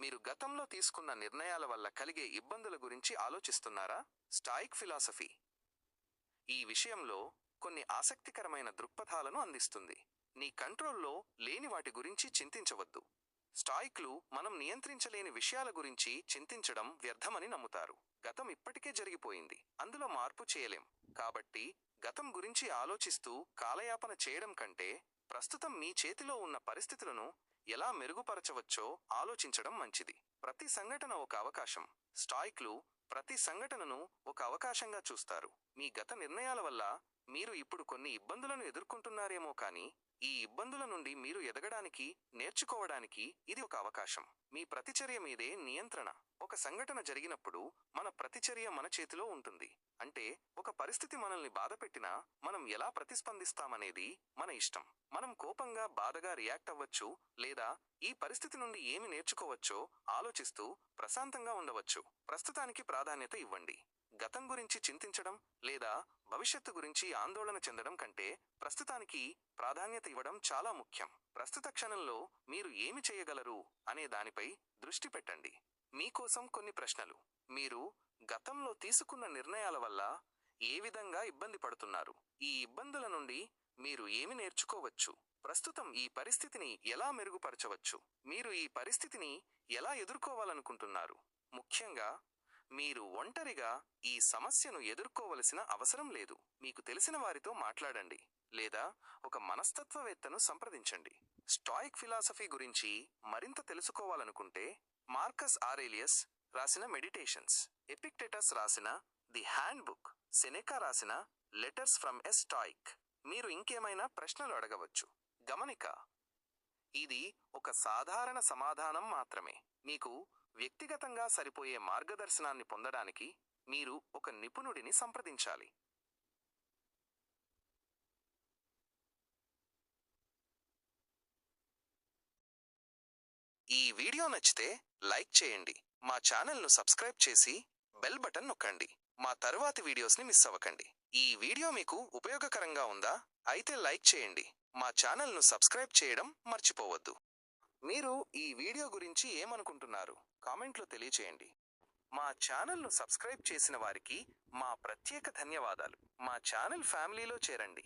మీరు గతంలో తీసుకున్న నిర్ణయాల వల్ల కలిగే ఇబ్బందుల గురించి ఆలోచిస్తున్నారా? Stoic philosophy. ఈ విషయంలో కొన్ని ఆసక్తికరమైన దృక్పథాలను అందిస్తుంది. నీ కంట్రోల్లో లేని వాటి గురించి చింతించవద్దు. స్టాయిక్లు మనం నియంత్రించలేని విషయాల గురించి చింతించడం వ్యర్థమని నమ్ముతారు. గతం ఇప్పటికే జరిగిపోయింది. అందులో మార్పు చేయలేం. కాబట్టి గతం గురించి ఆలోచిస్తూ కాలయాపన చేయడం కంటే ప్రస్తుతం మీ చేతిలో ఉన్న పరిస్థితులను ఎలా మెరుగుపరచవచ్చో ఆలోచించడం మంచిది. ప్రతి సంఘటన ఒక అవకాశం. స్టాయిక్లు ప్రతి సంఘటనను ఒక అవకాశంగా చూస్తారు. మీ గత నిర్ణయాల వల్ల మీరు ఇప్పుడు కొన్ని ఇబ్బందులను ఎదుర్కొంటున్నారేమో కానీ ఈ ఇబ్బందుల నుండి మీరు ఎదగడానికి నేర్చుకోవడానికి ఇది ఒక అవకాశం. మీ ప్రతిచర్య మీదే నియంత్రణ. ఒక సంఘటన జరిగినప్పుడు మన ప్రతిచర్య మన చేతిలో ఉంటుంది. అంటే ఒక పరిస్థితి మనల్ని బాధపెట్టినా మనం ఎలా ప్రతిస్పందిస్తామనేది మన ఇష్టం. మనం కోపంగా బాధగా రియాక్ట్ అవ్వచ్చు లేదా ఈ పరిస్థితి నుండి ఏమి నేర్చుకోవచ్చో ఆలోచిస్తూ ప్రశాంతంగా ఉండవచ్చు. ప్రస్తుతానికి ప్రాధాన్యత ఇవ్వండి. గతం గురించి చింతించడం లేదా భవిష్యత్తు గురించి ఆందోళన చెందడం కంటే ప్రస్తుతానికి ప్రాధాన్యత ఇవ్వడం చాలా ముఖ్యం. ప్రస్తుత క్షణంలో మీరు ఏమి చేయగలరు అనే దానిపై దృష్టి పెట్టండి. మీకోసం కొన్ని ప్రశ్నలు. మీరు గతంలో తీసుకున్న నిర్ణయాల వల్ల ఏ విధంగా ఇబ్బంది పడుతున్నారు? ఈ ఇబ్బందుల నుండి మీరు ఏమి నేర్చుకోవచ్చు? ప్రస్తుతం ఈ పరిస్థితిని ఎలా మెరుగుపరచవచ్చు? మీరు ఈ పరిస్థితిని ఎలా ఎదుర్కోవాలనుకుంటున్నారు? ముఖ్యంగా మీరు ఒంటరిగా ఈ సమస్యను ఎదుర్కోవలసిన అవసరం లేదు. మీకు తెలిసిన వారితో మాట్లాడండి. లేదా ఒక మనస్తత్వవేత్తను సంప్రదించండి. స్టాయిక్ ఫిలాసఫీ గురించి మరింత తెలుసుకోవాలనుకుంటే మార్కస్ ఆరేలియస్ రాసిన మెడిటేషన్స్ ఎపిక్టెటస్ రాసిన ది హ్యాండ్ బుక్ సెనెకా రాసిన లెటర్స్ ఫ్రమ్ ఎ స్టాయిక్. మీరు ఇంకేమైనా ప్రశ్నలు అడగవచ్చు. గమనిక ఇది ఒక సాధారణ సమాధానం మాత్రమే. మీకు వ్యక్తిగతంగా సరిపోయే మార్గదర్శనాన్ని పొందడానికి మీరు ఒక నిపుణుడిని సంప్రదించాలి. ఈ వీడియో నచ్చితే లైక్ చేయండి. మా ఛానల్ను సబ్స్క్రైబ్ చేసి బెల్ బటన్ నొక్కండి. మా తరువాతి వీడియోస్ని మిస్ అవ్వకండి. ఈ వీడియో మీకు ఉపయోగకరంగా ఉందా? అయితే లైక్ చేయండి. మా ఛానల్ను సబ్స్క్రైబ్ చేయడం మర్చిపోవద్దు. మీరు ఈ వీడియో గురించి ఏమనుకుంటున్నారు? కామెంట్లో తెలియచేయండి. మా ఛానల్ను సబ్స్క్రైబ్ చేసిన వారికి మా ప్రత్యేక ధన్యవాదాలు. మా ఛానల్ ఫ్యామిలీలో చేరండి.